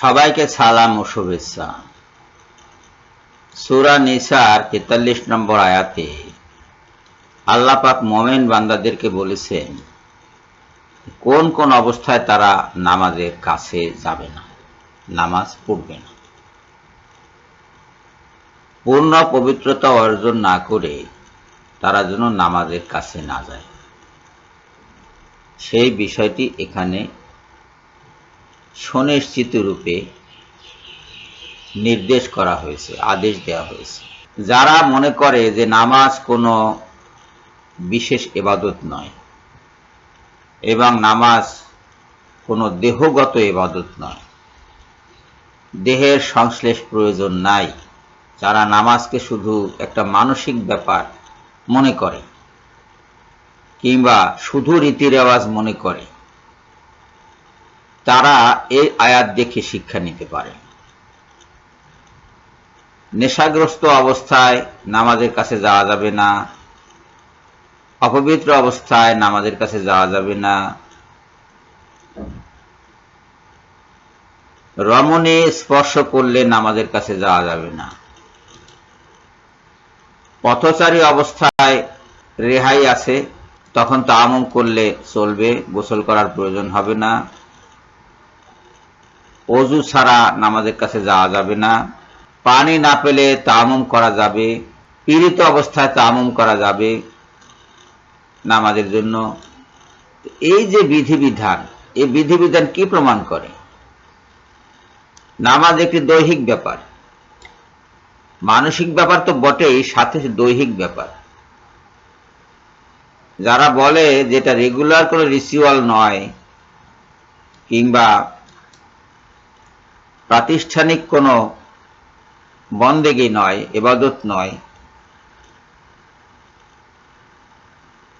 সবাইকে সালাম ও শুভেচ্ছা। সুরা নিসার তেতাল্লিশ নম্বর আয়াতে আল্লাহ পাক মোমেন বান্দাদেরকে বলেছেন, কোন কোন অবস্থায় তারা নামাজের কাছে যাবে না, নামাজ পড়বে না। পূর্ণ পবিত্রতা অর্জন না করে তারা যেন নামাজের কাছে না যায়। সেই বিষয়টি এখানে সুনিশ্চিত রূপে নির্দেশ করা হয়েছে, আদেশ দেওয়া হয়েছে। যারা মনে করে যে নামাজ কোনো বিশেষ এবাদত নয় এবং নামাজ কোনো দেহগত এবাদত নয়, দেহের সংশ্লেষ প্রয়োজন নাই, যারা নামাজকে শুধু একটা মানসিক ব্যাপার মনে করে কিংবা শুধু রীতি রেওয়াজ মনে করে তারা এই আয়াত দেখে শিক্ষা নিতে পারে। নেশাগ্রস্ত অবস্থায় নামাজের কাছে যাওয়া যাবে না। অপবিত্র অবস্থায় নামাজের কাছে যাওয়া যাবে না। রমণী স্পর্শ করলে নামাজের কাছে যাওয়া যাবে না। পথচারী অবস্থায় রেহাই আছে, তখন তামম করলে চলবে, গোসল করার প্রয়োজন হবে না। অজু ছাড়া নামাজের কাছে যাওয়া যাবে না। পানি না পেলে তামুম করা যাবে। পীড়িত অবস্থায় তামুম করা যাবে নামাজের জন্য। এই যে বিধিবিধান, এই বিধিবিধান কি প্রমাণ করে? নামাজ একটি দৈহিক ব্যাপার। মানসিক ব্যাপার তো বটেই, সাথে দৈহিক ব্যাপার। যারা বলে যেটা রেগুলার কোনো রিচুয়াল নয়, কিংবা প্রাতিষ্ঠানিক কোনো বন্দেগি নয়, এবাদত নয়।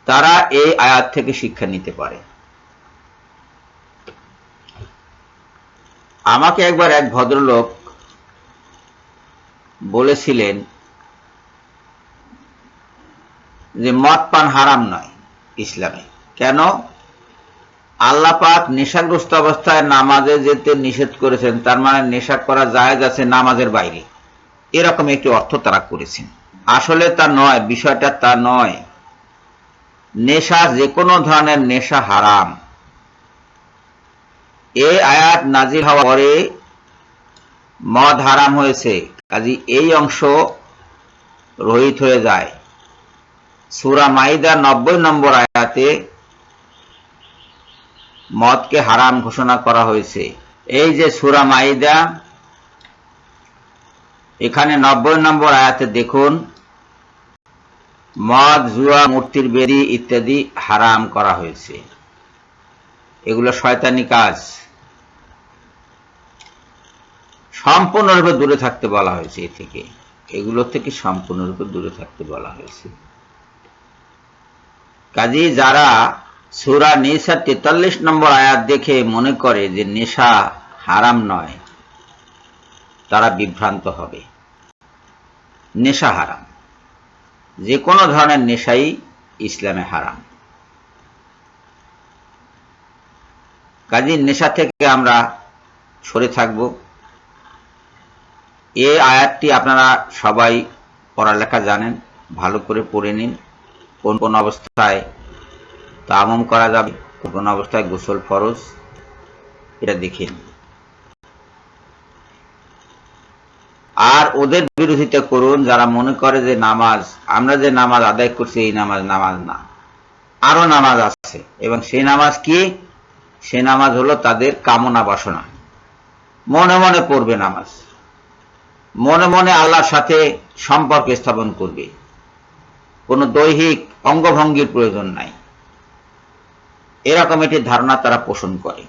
তারা এই আয়াত থেকে শিক্ষা নিতে পারে। আমাকে একবার এক ভদ্রলোক বলেছিলেন যে মদ পান হারাম নয় ইসলামে। কেন? আল্লাহ পাক নেশাগ্রস্ত অবস্থায় নামাজে যেতে নিষেধ করেছেন, তার মানে নেশা করা জায়েজ আছে নামাজের বাইরে। এরকম একটি অর্থ তারা করেছেন। আসলে তা নয়, বিষয়টা তা নয়। নেশা যে কোনো ধরনের নেশা হারাম। এই আয়াত নাজির হওয়ার পরে মদ হারাম হয়েছে কাজী এই অংশ রহিত হয়ে যায়। সুরা মাইদা নব্বই নম্বর আয়াতে মদকে হারাম ঘোষণা করা হয়েছে। এই যে সুরা মাইদা, এখানে নব্বই নম্বর আয়াতে দেখুন, মদ, জুয়া, মূর্তির বেরি ইত্যাদি হারাম করা হয়েছে। এগুলো শয়তানি কাজ। সম্পূর্ণরূপে দূরে থাকতে বলা হয়েছে এ থেকে। এগুলো থেকে সম্পূর্ণরূপে দূরে থাকতে বলা হয়েছে। কাজে যারা সুরা নেশা তেতাল্লিশ নম্বর আয়াত দেখে মনে করে যে নেশা হারাম নয়, তারা বিভ্রান্ত হবে। নেশা হারাম। যে কোনো ধরনের নেশাই ইসলামে হারাম। কাজী নেশা থেকে আমরা সরে থাকব। এই আয়াতটি আপনারা সবাই পড়ালেখা জানেন, ভালো করে পড়ে নিন, কোন কোন অবস্থায় তামম করা যাবে। কোন অবস্থায় গোসল ফরজ। এটা দেখে আর ওদের বিরোধিতা করুন, যারা মনে করে যে নামাজ, আমরা যে নামাজ আদায় করছি, এই নামাজ নামাজ না। আরও নামাজ আছে। এবং সেই নামাজ কি? সে নামাজ হলো তাদের কামনা বাসনা। মনে মনে পড়বে নামাজ। মনে মনে আল্লাহর সাথে সম্পর্ক স্থাপন করবে। কোনো দৈহিক অঙ্গভঙ্গির প্রয়োজন নাই। এরকম একটি ধারণা তারা পোষণ করে।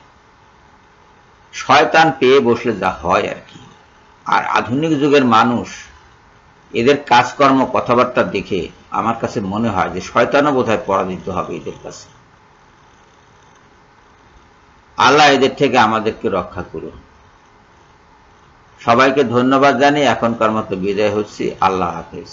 শয়তান পেয়ে বসলে যা হয় আর কি। আর আধুনিক যুগের মানুষ এদের কাজকর্ম, কথাবার্তা দেখে আমার কাছে মনে হয় যে শয়তানও বোধ হয় পরাজিত হবে এদের কাছে। আল্লাহ এদের থেকে আমাদেরকে রক্ষা করুন। সবাইকে ধন্যবাদ জানিয়ে এখনকার মতো বিদায় হচ্ছি। আল্লাহ হাফেজ।